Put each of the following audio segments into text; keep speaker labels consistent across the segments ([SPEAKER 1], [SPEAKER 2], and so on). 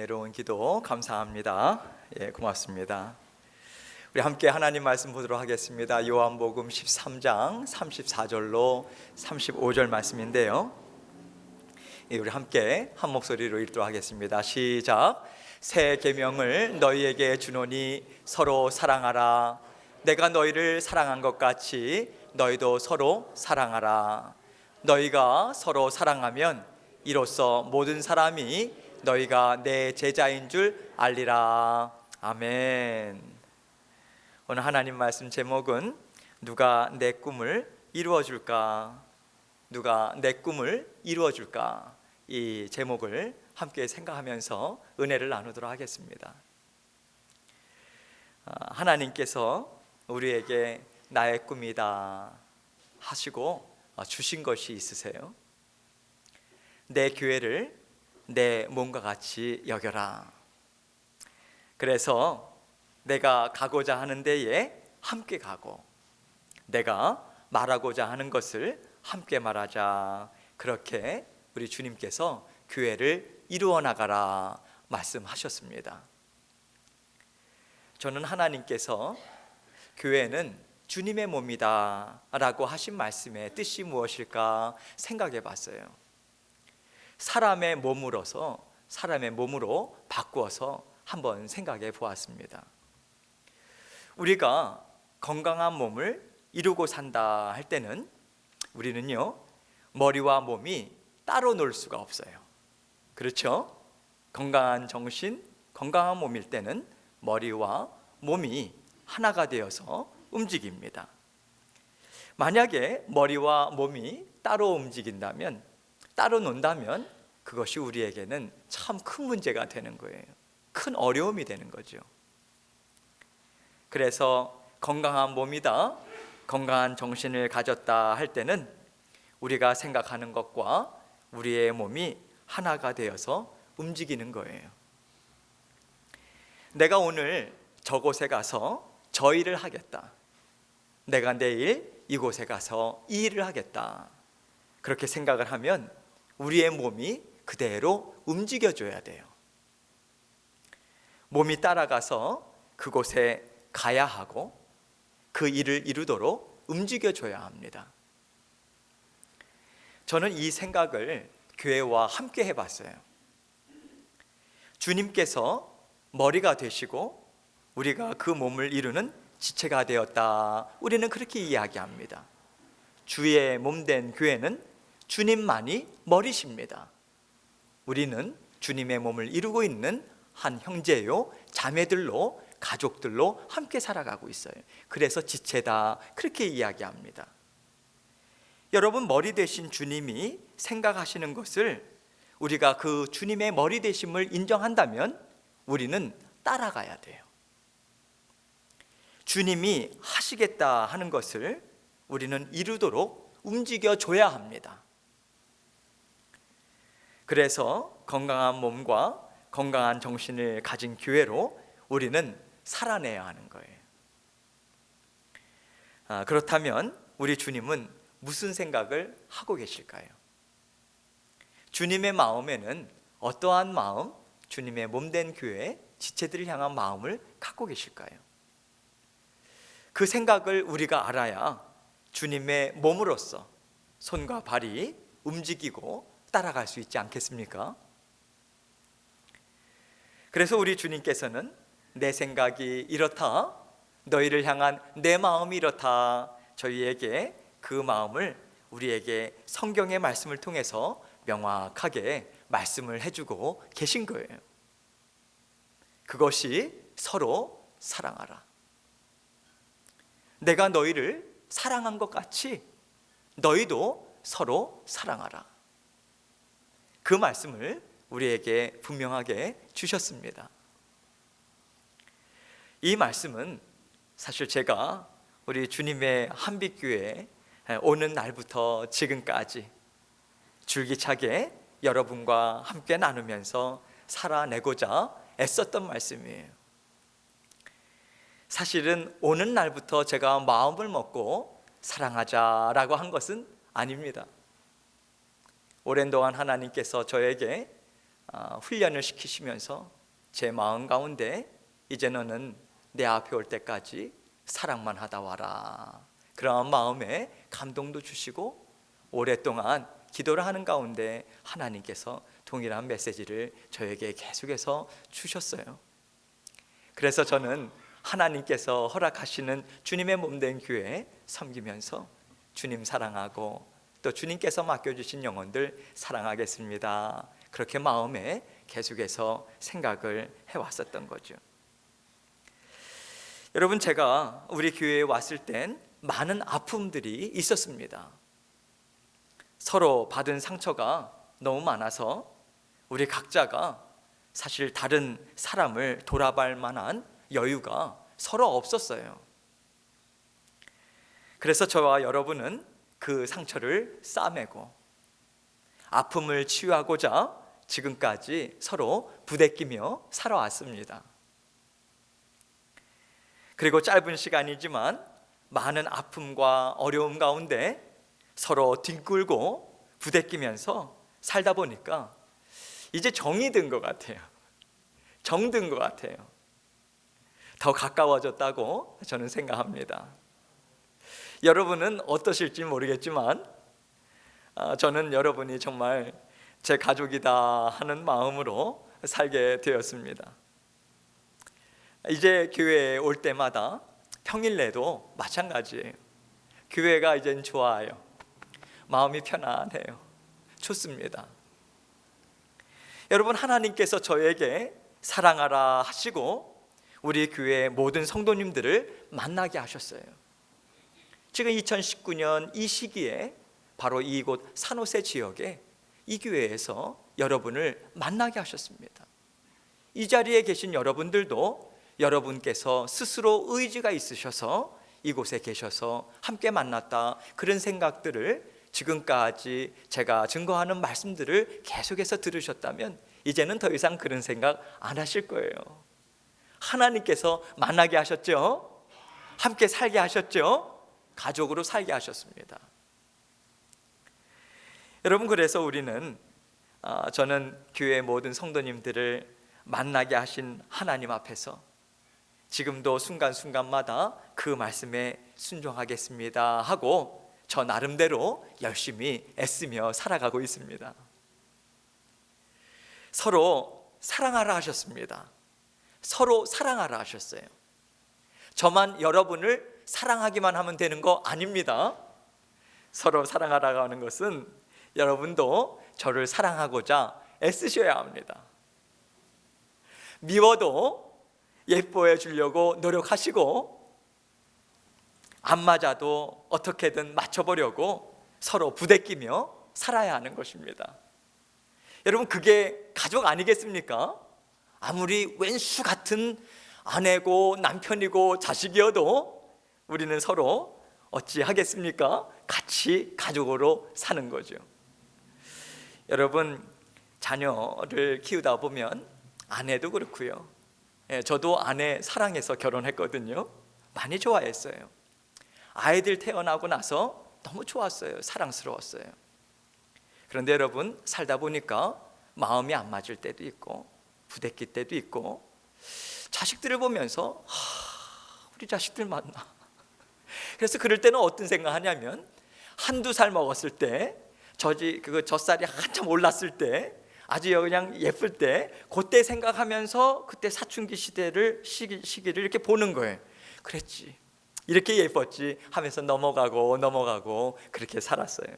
[SPEAKER 1] 은혜로운 기도 감사합니다. 예, 고맙습니다. 우리 함께 하나님 말씀 보도록 하겠습니다. 요한복음 13장 34절로 35절 말씀인데요. 예, 우리 함께 한 목소리로 읽도록 하겠습니다. 시작. 새 계명을 너희에게 주노니 서로 사랑하라. 내가 너희를 사랑한 것 같이 너희도 서로 사랑하라. 너희가 서로 사랑하면 이로써 모든 사람이 너희가 내 제자인 줄 알리라. 아멘. 오늘 하나님 말씀 제목은 누가 내 꿈을 이루어 줄까? 누가 내 꿈을 이루어 줄까? 이 제목을 함께 생각하면서 은혜를 나누도록 하겠습니다. 아, 하나님께서 우리에게 나의 꿈이다 하시고 어, 주신 것이 있으세요. 내 교회를 내 몸과 같이 여겨라. 그래서 내가 가고자 하는 데에 함께 가고 내가 말하고자 하는 것을 함께 말하자. 그렇게 우리 주님께서 교회를 이루어 나가라 말씀하셨습니다. 저는 하나님께서 교회는 주님의 몸이다 라고 하신 말씀의 뜻이 무엇일까 생각해 봤어요. 사람의 몸으로서 사람의 몸으로 바꾸어서 한번 생각해 보았습니다. 우리가 건강한 몸을 이루고 산다 할 때는 우리는요 머리와 몸이 따로 놀 수가 없어요. 그렇죠? 건강한 정신, 건강한 몸일 때는 머리와 몸이 하나가 되어서 움직입니다. 만약에 머리와 몸이 따로 움직인다면, 따로 논다면 그것이 우리에게는 참 큰 문제가 되는 거예요. 큰 어려움이 되는 거죠. 그래서 건강한 몸이다, 건강한 정신을 가졌다 할 때는 우리가 생각하는 것과 우리의 몸이 하나가 되어서 움직이는 거예요. 내가 오늘 저곳에 가서 저 일을 하겠다. 내가 내일 이곳에 가서 이 일을 하겠다. 그렇게 생각을 하면 우리의 몸이 그대로 움직여줘야 돼요. 몸이 따라가서 그곳에 가야 하고 그 일을 이루도록 움직여줘야 합니다. 저는 이 생각을 교회와 함께 해봤어요. 주님께서 머리가 되시고 우리가 그 몸을 이루는 지체가 되었다. 우리는 그렇게 이야기합니다. 주의 몸 된 교회는 주님만이 머리십니다. 우리는 주님의 몸을 이루고 있는 한 형제요, 자매들로, 가족들로 함께 살아가고 있어요. 그래서 지체다. 그렇게 이야기합니다. 여러분, 머리 대신 주님이 생각하시는 것을 우리가 그 주님의 머리 대심을 인정한다면 우리는 따라가야 돼요. 주님이 하시겠다 하는 것을 우리는 이루도록 움직여 줘야 합니다. 그래서 건강한 몸과 건강한 정신을 가진 교회로 우리는 살아내야 하는 거예요. 아, 그렇다면 우리 주님은 무슨 생각을 하고 계실까요? 주님의 마음에는 어떠한 마음, 주님의 몸된 교회 지체들을 향한 마음을 갖고 계실까요? 그 생각을 우리가 알아야 주님의 몸으로서 손과 발이 움직이고 따라갈 수 있지 않겠습니까? 그래서 우리 주님께서는 내 생각이 이렇다, 너희를 향한 내 마음이 이렇다, 저희에게 그 마음을 우리에게 성경의 말씀을 통해서 명확하게 말씀을 해주고 계신 거예요. 그것이 서로 사랑하라. 내가 너희를 사랑한 것 같이 너희도 서로 사랑하라. 그 말씀을 우리에게 분명하게 주셨습니다. 이 말씀은 사실 제가 우리 주님의 한빛교회 오는 날부터 지금까지 줄기차게 여러분과 함께 나누면서 살아내고자 애썼던 말씀이에요. 사실은 오는 날부터 제가 마음을 먹고 사랑하자라고 한 것은 아닙니다. 오랜 동안 하나님께서 저에게 아, 훈련을 시키시면서 제 마음 가운데 이제 너는 내 앞에 올 때까지 사랑만 하다 와라. 그러한 마음에 감동도 주시고 오랫동안 기도를 하는 가운데 하나님께서 동일한 메시지를 저에게 계속해서 주셨어요. 그래서 저는 하나님께서 허락하시는 주님의 몸 된 교회 섬기면서 주님 사랑하고 또 주님께서 맡겨주신 영혼들 사랑하겠습니다. 그렇게 마음에 계속해서 생각을 해왔었던 거죠. 여러분 제가 우리 교회에 왔을 땐 많은 아픔들이 있었습니다. 서로 받은 상처가 너무 많아서 우리 각자가 사실 다른 사람을 돌아볼 만한 여유가 서로 없었어요. 그래서 저와 여러분은 그 상처를 싸매고 아픔을 치유하고자 지금까지 서로 부대끼며 살아왔습니다. 그리고 짧은 시간이지만 많은 아픔과 어려움 가운데 서로 뒹굴고 부대끼면서 살다 보니까 이제 정이 든 것 같아요. 정든 것 같아요. 더 가까워졌다고 저는 생각합니다. 여러분은 어떠실지 모르겠지만 아, 저는 여러분이 정말 제 가족이다 하는 마음으로 살게 되었습니다. 이제 교회에 올 때마다 평일내도 마찬가지예요. 교회가 이젠 좋아요. 마음이 편안해요. 좋습니다. 여러분 하나님께서 저에게 사랑하라 하시고 우리 교회 모든 성도님들을 만나게 하셨어요. 지금 2019년 이 시기에 바로 이곳 산호세 지역에 이 교회에서 여러분을 만나게 하셨습니다. 이 자리에 계신 여러분들도 여러분께서 스스로 의지가 있으셔서 이곳에 계셔서 함께 만났다 그런 생각들을 지금까지 제가 증거하는 말씀들을 계속해서 들으셨다면 이제는 더 이상 그런 생각 안 하실 거예요. 하나님께서 만나게 하셨죠. 함께 살게 하셨죠. 가족으로 살게 하셨습니다. 여러분 그래서 우리는 아, 저는 교회 모든 성도님들을 만나게 하신 하나님 앞에서 지금도 순간순간마다 그 말씀에 순종하겠습니다 하고 저 나름대로 열심히 애쓰며 살아가고 있습니다. 서로 사랑하라 하셨습니다. 서로 사랑하라 하셨어요. 저만 여러분을 사랑하기만 하면 되는 거 아닙니다. 서로 사랑하라고 하는 것은 여러분도 저를 사랑하고자 애쓰셔야 합니다. 미워도 예뻐해 주려고 노력하시고 안 맞아도 어떻게든 맞춰보려고 서로 부대끼며 살아야 하는 것입니다. 여러분 그게 가족 아니겠습니까? 아무리 왼수 같은 아내고 남편이고 자식이어도 우리는 서로 어찌 하겠습니까? 같이 가족으로 사는 거죠. 여러분 자녀를 키우다 보면 아내도 그렇고요. 예, 저도 아내 사랑해서 결혼했거든요. 많이 좋아했어요. 아이들 태어나고 나서 너무 좋았어요. 사랑스러웠어요. 그런데 여러분 살다 보니까 마음이 안 맞을 때도 있고 부대낄 때도 있고 자식들을 보면서 하, 우리 자식들 맞나? 그래서 그럴 때는 어떤 생각하냐면 한두 살 먹었을 때 저지 그 젖살이 한참 올랐을 때 아주 그냥 예쁠 때 그때 생각하면서 그때 사춘기 시대를 시기, 시기를 이렇게 보는 거예요. 그랬지. 이렇게 예뻤지 하면서 넘어가고 넘어가고 그렇게 살았어요.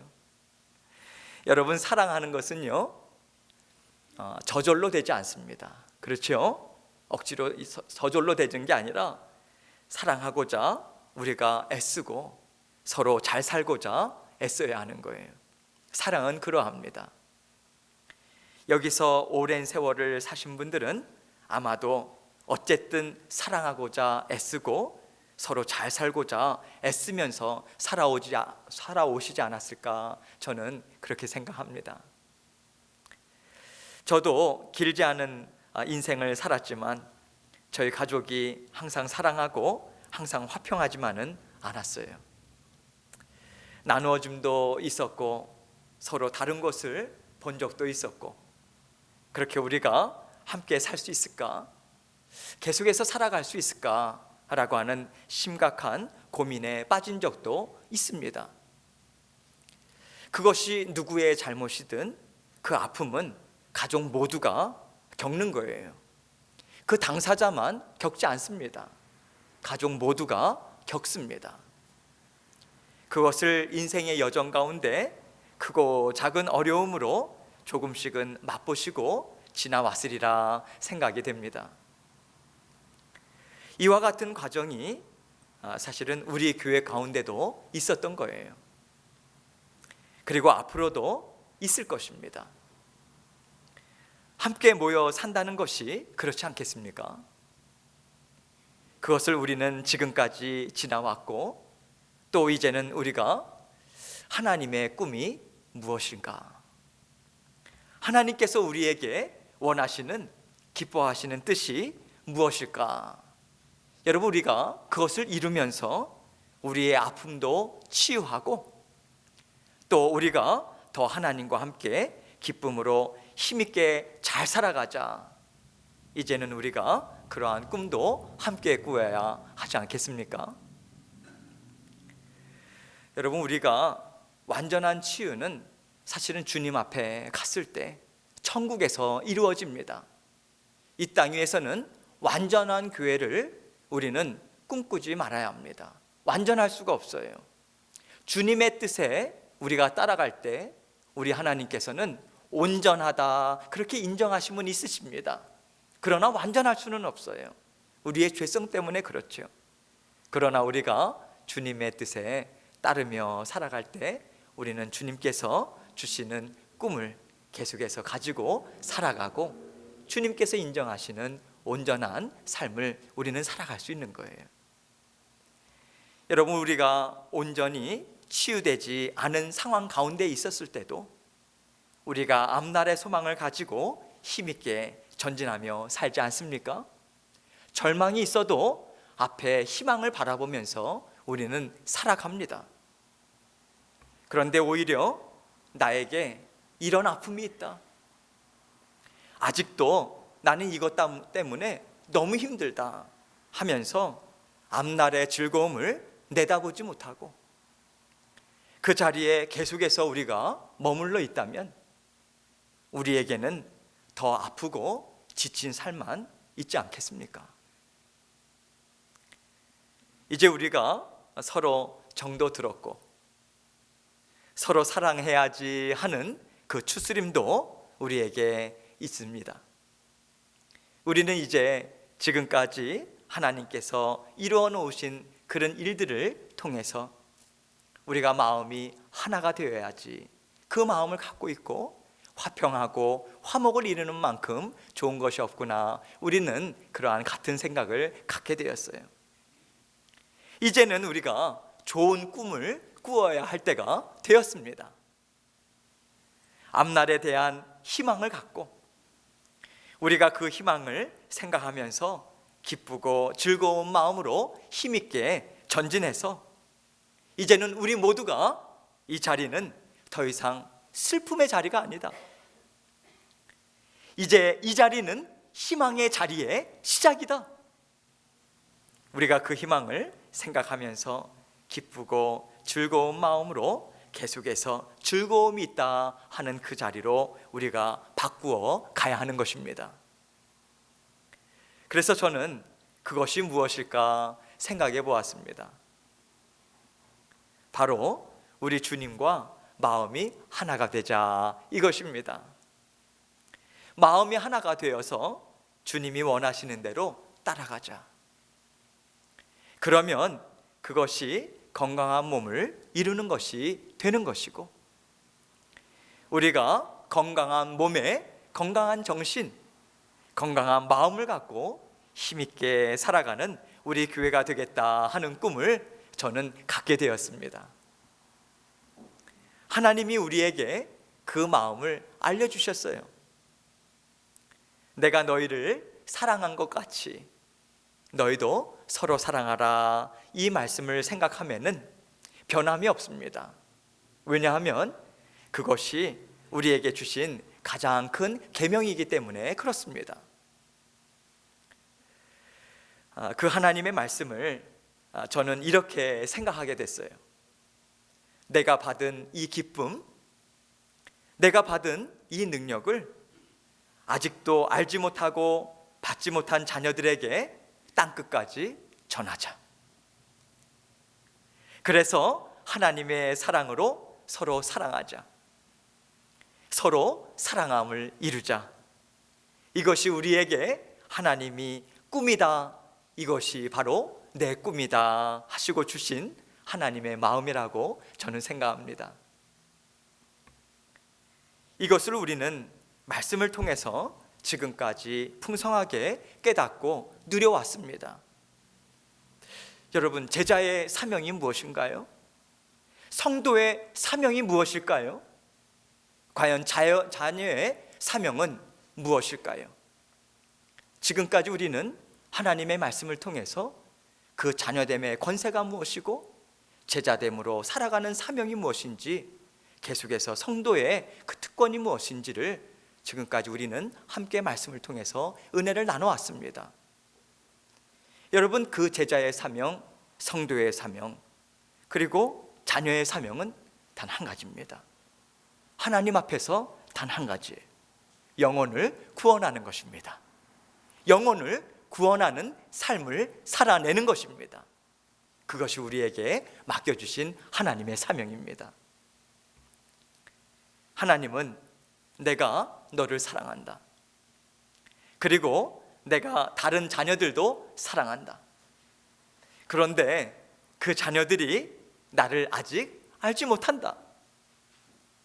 [SPEAKER 1] 여러분 사랑하는 것은요 어, 저절로 되지 않습니다. 그렇죠? 억지로 저절로 되는 게 아니라 사랑하고자 우리가 애쓰고 서로 잘 살고자 애써야 하는 거예요. 사랑은 그러합니다. 여기서 오랜 세월을 사신 분들은 아마도 어쨌든 사랑하고자 애쓰고 서로 잘 살고자 애쓰면서 살아오지, 살아오시지 않았을까 저는 그렇게 생각합니다. 저도 길지 않은 아, 인생을 살았지만 저희 가족이 항상 사랑하고 항상 화평하지만은 않았어요. 나누어줌도 있었고 서로 다른 것을 본 적도 있었고 그렇게 우리가 함께 살 수 있을까? 계속해서 살아갈 수 있을까? 라고 하는 심각한 고민에 빠진 적도 있습니다. 그것이 누구의 잘못이든 그 아픔은 가족 모두가 겪는 거예요. 그 당사자만 겪지 않습니다. 가족 모두가 겪습니다. 그것을 인생의 여정 가운데 크고 작은 어려움으로 조금씩은 맛보시고 지나왔으리라 생각이 됩니다. 이와 같은 과정이 아, 사실은 우리 교회 가운데도 있었던 거예요. 그리고 앞으로도 있을 것입니다. 함께 모여 산다는 것이 그렇지 않겠습니까? 그것을 우리는 지금까지 지나왔고 또 이제는 우리가 하나님의 꿈이 무엇인가? 하나님께서 우리에게 원하시는 기뻐하시는 뜻이 무엇일까? 여러분 우리가 그것을 이루면서 우리의 아픔도 치유하고 또 우리가 더 하나님과 함께 기쁨으로 힘있게 잘 살아가자. 이제는 우리가 그러한 꿈도 함께 꾸어야 하지 않겠습니까? 여러분 우리가 완전한 치유는 사실은 주님 앞에 갔을 때 천국에서 이루어집니다. 이 땅 위에서는 완전한 교회를 우리는 꿈꾸지 말아야 합니다. 완전할 수가 없어요. 주님의 뜻에 우리가 따라갈 때 우리 하나님께서는 온전하다 그렇게 인정하신 분 있으십니다. 그러나 완전할 수는 없어요. 우리의 죄성 때문에 그렇죠. 그러나 우리가 주님의 뜻에 따르며 살아갈 때 우리는 주님께서 주시는 꿈을 계속해서 가지고 살아가고 주님께서 인정하시는 온전한 삶을 우리는 살아갈 수 있는 거예요. 여러분 우리가 온전히 치유되지 않은 상황 가운데 있었을 때도 우리가 앞날의 소망을 가지고 힘있게 전진하며 살지 않습니까? 절망이 있어도 앞에 희망을 바라보면서 우리는 살아갑니다. 그런데 오히려 나에게 이런 아픔이 있다. 아직도 나는 이것 때문에 너무 힘들다 하면서 앞날의 즐거움을 내다보지 못하고 그 자리에 계속해서 우리가 머물러 있다면 우리에게는 더 아프고 지친 삶만 있지 않겠습니까? 이제 우리가 서로 정도 들었고 서로 사랑해야지 하는 그 추스림도 우리에게 있습니다. 우리는 이제 지금까지 하나님께서 이루어 놓으신 그런 일들을 통해서 우리가 마음이 하나가 되어야지 그 마음을 갖고 있고 화평하고 화목을 이루는 만큼 좋은 것이 없구나. 우리는 그러한 같은 생각을 갖게 되었어요. 이제는 우리가 좋은 꿈을 꾸어야 할 때가 되었습니다. 앞날에 대한 희망을 갖고 우리가 그 희망을 생각하면서 기쁘고 즐거운 마음으로 힘있게 전진해서 이제는 우리 모두가 이 자리는 더 이상 슬픔의 자리가 아니다. 이제 이 자리는 희망의 자리의 시작이다. 우리가 그 희망을 생각하면서 기쁘고 즐거운 마음으로 계속해서 즐거움이 있다 하는 그 자리로 우리가 바꾸어 가야 하는 것입니다. 그래서 저는 그것이 무엇일까 생각해 보았습니다. 바로 우리 주님과 마음이 하나가 되자 이것입니다. 마음이 하나가 되어서 주님이 원하시는 대로 따라가자. 그러면 그것이 건강한 몸을 이루는 것이 되는 것이고 우리가 건강한 몸에 건강한 정신, 건강한 마음을 갖고 힘있게 살아가는 우리 교회가 되겠다 하는 꿈을 저는 갖게 되었습니다. 하나님이 우리에게 그 마음을 알려주셨어요. 내가 너희를 사랑한 것 같이 너희도 서로 사랑하라 이 말씀을 생각하면은 변함이 없습니다. 왜냐하면 그것이 우리에게 주신 가장 큰 계명이기 때문에 그렇습니다. 아, 그 하나님의 말씀을 아, 저는 이렇게 생각하게 됐어요. 내가 받은 이 기쁨, 내가 받은 이 능력을 아직도 알지 못하고 받지 못한 자녀들에게 땅끝까지 전하자. 그래서 하나님의 사랑으로 서로 사랑하자. 서로 사랑함을 이루자. 이것이 우리에게 하나님이 꿈이다. 이것이 바로 내 꿈이다. 하시고 주신 하나님의 마음이라고 저는 생각합니다. 이것을 우리는 말씀을 통해서 지금까지 풍성하게 깨닫고 누려왔습니다. 여러분, 제자의 사명이 무엇인가요? 성도의 사명이 무엇일까요? 과연 자녀, 자녀의 사명은 무엇일까요? 지금까지 우리는 하나님의 말씀을 통해서 그 자녀됨의 권세가 무엇이고 제자됨으로 살아가는 사명이 무엇인지 계속해서 성도의 그 특권이 무엇인지를 지금까지 우리는 함께 말씀을 통해서 은혜를 나눠왔습니다. 여러분 그 제자의 사명, 성도의 사명, 그리고 자녀의 사명은 단 한 가지입니다. 하나님 앞에서 단 한 가지. 영혼을 구원하는 것입니다. 영혼을 구원하는 삶을 살아내는 것입니다. 그것이 우리에게 맡겨주신 하나님의 사명입니다. 하나님은 내가 너를 사랑한다. 그리고 내가 다른 자녀들도 사랑한다. 그런데 그 자녀들이 나를 아직 알지 못한다.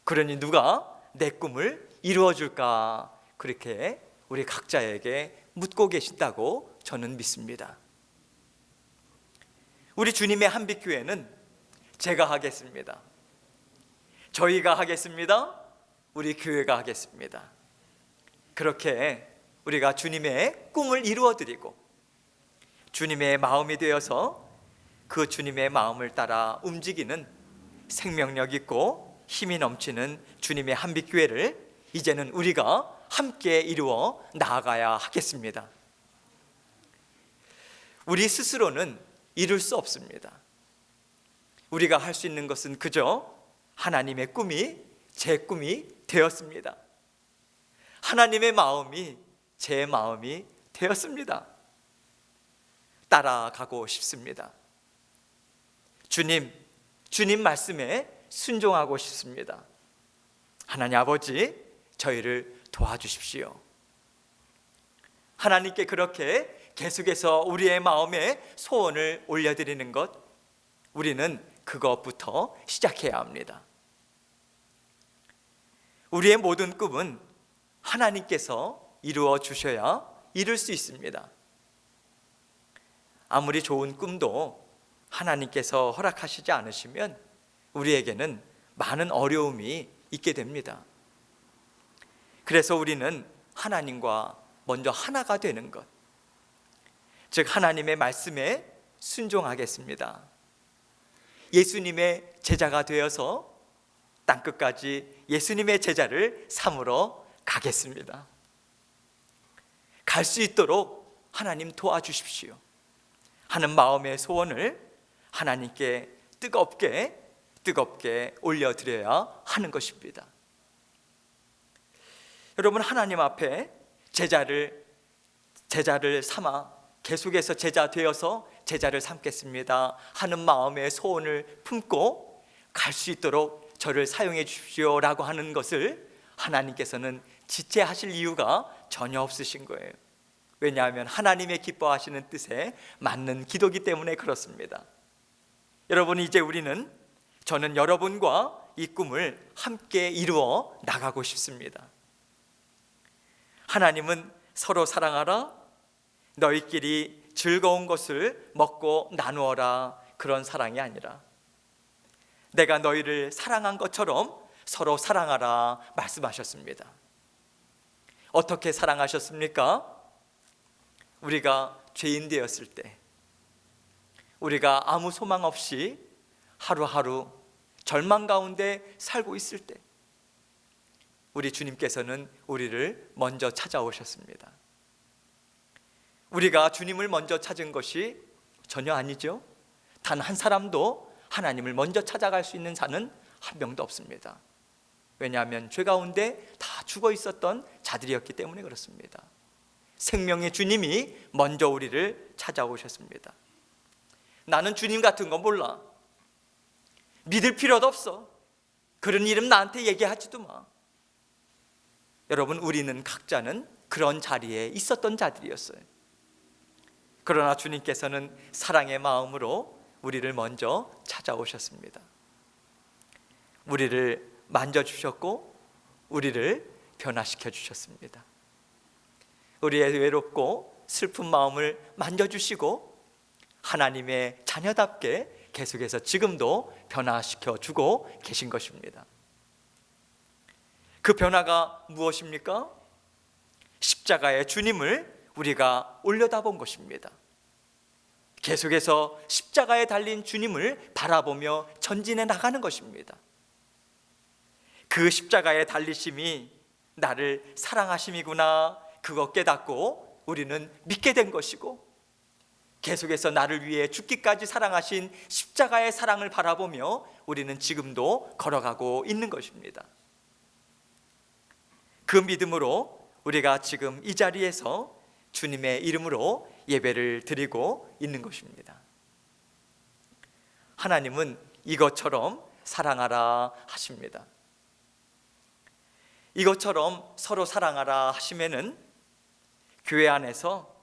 [SPEAKER 1] 그러니 누가 내 꿈을 이루어 줄까? 그렇게 우리 각자에게 묻고 계신다고 저는 믿습니다. 우리 주님의 한빛교회는 제가 하겠습니다. 저희가 하겠습니다. 우리 교회가 하겠습니다. 그렇게 우리가 주님의 꿈을 이루어 드리고 주님의 마음이 되어서 그 주님의 마음을 따라 움직이는 생명력 있고 힘이 넘치는 주님의 한빛교회를 이제는 우리가 함께 이루어 나아가야 하겠습니다. 우리 스스로는 이룰 수 없습니다. 우리가 할 수 있는 것은 그저 하나님의 꿈이 제 꿈이 되었습니다. 하나님의 마음이 제 마음이 되었습니다. 따라가고 싶습니다. 주님, 주님 말씀에 순종하고 싶습니다. 하나님 아버지, 저희를 도와주십시오. 하나님께 그렇게 계속해서 우리의 마음에 소원을 올려드리는 것, 우리는 그것부터 시작해야 합니다. 우리의 모든 꿈은 하나님께서 이루어 주셔야 이룰 수 있습니다. 아무리 좋은 꿈도 하나님께서 허락하시지 않으시면 우리에게는 많은 어려움이 있게 됩니다. 그래서 우리는 하나님과 먼저 하나가 되는 것, 즉 하나님의 말씀에 순종하겠습니다. 예수님의 제자가 되어서 땅 끝까지 예수님의 제자를 삼으러 가겠습니다. 갈 수 있도록 하나님 도와주십시오. 하는 마음의 소원을 하나님께 뜨겁게 뜨겁게 올려드려야 하는 것입니다. 여러분 하나님 앞에 제자를 제자를 삼아 계속해서 제자 되어서 제자를 삼겠습니다 하는 마음의 소원을 품고 갈 수 있도록 저를 사용해 주십시오라고 하는 것을 하나님께서는 지체하실 이유가 전혀 없으신 거예요. 왜냐하면 하나님의 기뻐하시는 뜻에 맞는 기도기 때문에 그렇습니다. 여러분 이제 우리는 저는 여러분과 이 꿈을 함께 이루어 나가고 싶습니다. 하나님은 서로 사랑하라 너희끼리 즐거운 것을 먹고 나누어라 그런 사랑이 아니라 내가 너희를 사랑한 것처럼 서로 사랑하라 말씀하셨습니다. 어떻게 사랑하셨습니까? 우리가 죄인 되었을 때, 우리가 아무 소망 없이 하루하루 절망 가운데 살고 있을 때, 우리 주님께서는 우리를 먼저 찾아오셨습니다. 우리가 주님을 먼저 찾은 것이 전혀 아니죠. 단 한 사람도 하나님을 먼저 찾아갈 수 있는 자는 한 명도 없습니다. 왜냐하면 죄 가운데 다 죽어 있었던 자들이었기 때문에 그렇습니다. 생명의 주님이 먼저 우리를 찾아오셨습니다. 나는 주님 같은 거 몰라. 믿을 필요도 없어. 그런 이름 나한테 얘기하지도 마. 여러분, 우리는 각자는 그런 자리에 있었던 자들이었어요. 그러나 주님께서는 사랑의 마음으로 우리를 먼저 찾아오셨습니다. 우리를 만져주셨고, 우리를 변화시켜 주셨습니다. 우리의 외롭고 슬픈 마음을 만져주시고, 하나님의 자녀답게 계속해서 지금도 변화시켜 주고 계신 것입니다. 그 변화가 무엇입니까? 십자가의 주님을 우리가 올려다본 것입니다. 계속해서 십자가에 달린 주님을 바라보며 전진해 나가는 것입니다. 그 십자가의 달리심이 나를 사랑하심이구나 그거 깨닫고 우리는 믿게 된 것이고 계속해서 나를 위해 죽기까지 사랑하신 십자가의 사랑을 바라보며 우리는 지금도 걸어가고 있는 것입니다. 그 믿음으로 우리가 지금 이 자리에서 주님의 이름으로 예배를 드리고 있는 것입니다. 하나님은 이것처럼 사랑하라 하십니다. 이것처럼 서로 사랑하라 하시면은 교회 안에서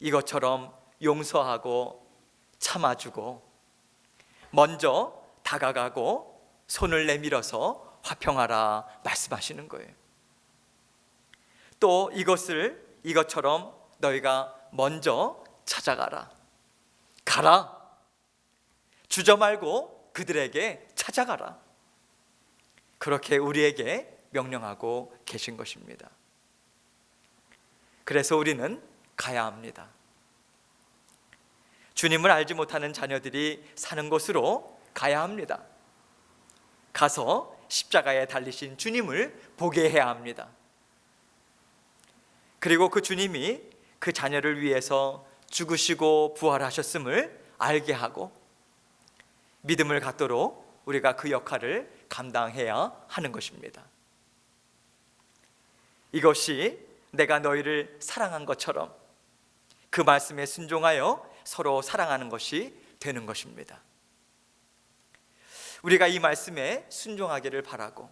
[SPEAKER 1] 이것처럼 용서하고 참아주고 먼저 다가가고 손을 내밀어서 화평하라 말씀하시는 거예요. 또 이것을 이것처럼 너희가 먼저 찾아가라. 가라. 주저 말고 그들에게 찾아가라. 그렇게 우리에게 명령하고 계신 것입니다. 그래서 우리는 가야 합니다. 주님을 알지 못하는 자녀들이 사는 곳으로 가야 합니다. 가서 십자가에 달리신 주님을 보게 해야 합니다. 그리고 그 주님이 그 자녀를 위해서 죽으시고 부활하셨음을 알게 하고 믿음을 갖도록 우리가 그 역할을 감당해야 하는 것입니다. 이것이 내가 너희를 사랑한 것처럼 그 말씀에 순종하여 서로 사랑하는 것이 되는 것입니다. 우리가 이 말씀에 순종하기를 바라고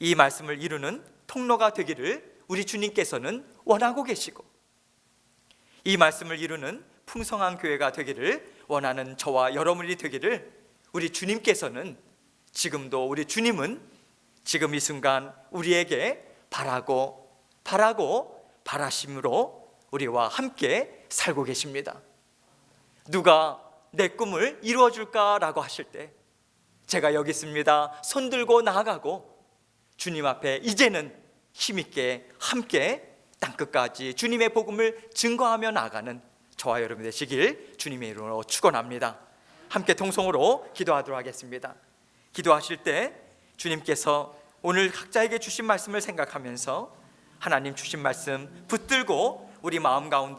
[SPEAKER 1] 이 말씀을 이루는 통로가 되기를 우리 주님께서는 원하고 계시고 이 말씀을 이루는 풍성한 교회가 되기를 원하는 저와 여러분이 되기를 우리 주님께서는 지금도 우리 주님은 지금 이 순간 우리에게 바라고 바라고 바라심으로 우리와 함께 살고 계십니다. 누가 내 꿈을 이루어 줄까라고 하실 때 제가 여기 있습니다. 손 들고 나아가고 주님 앞에 이제는 힘있게 함께 땅끝까지 주님의 복음을 증거하며 나가는 저와 여러분 되시길 주님의 이름으로 축원합니다. 함께 통성으로 기도하도록 하겠습니다. 기도하실 때 주님께서 오늘 각자에게 주신 말씀을 생각하면서 하나님 주신 말씀 붙들고 우리 마음 가운데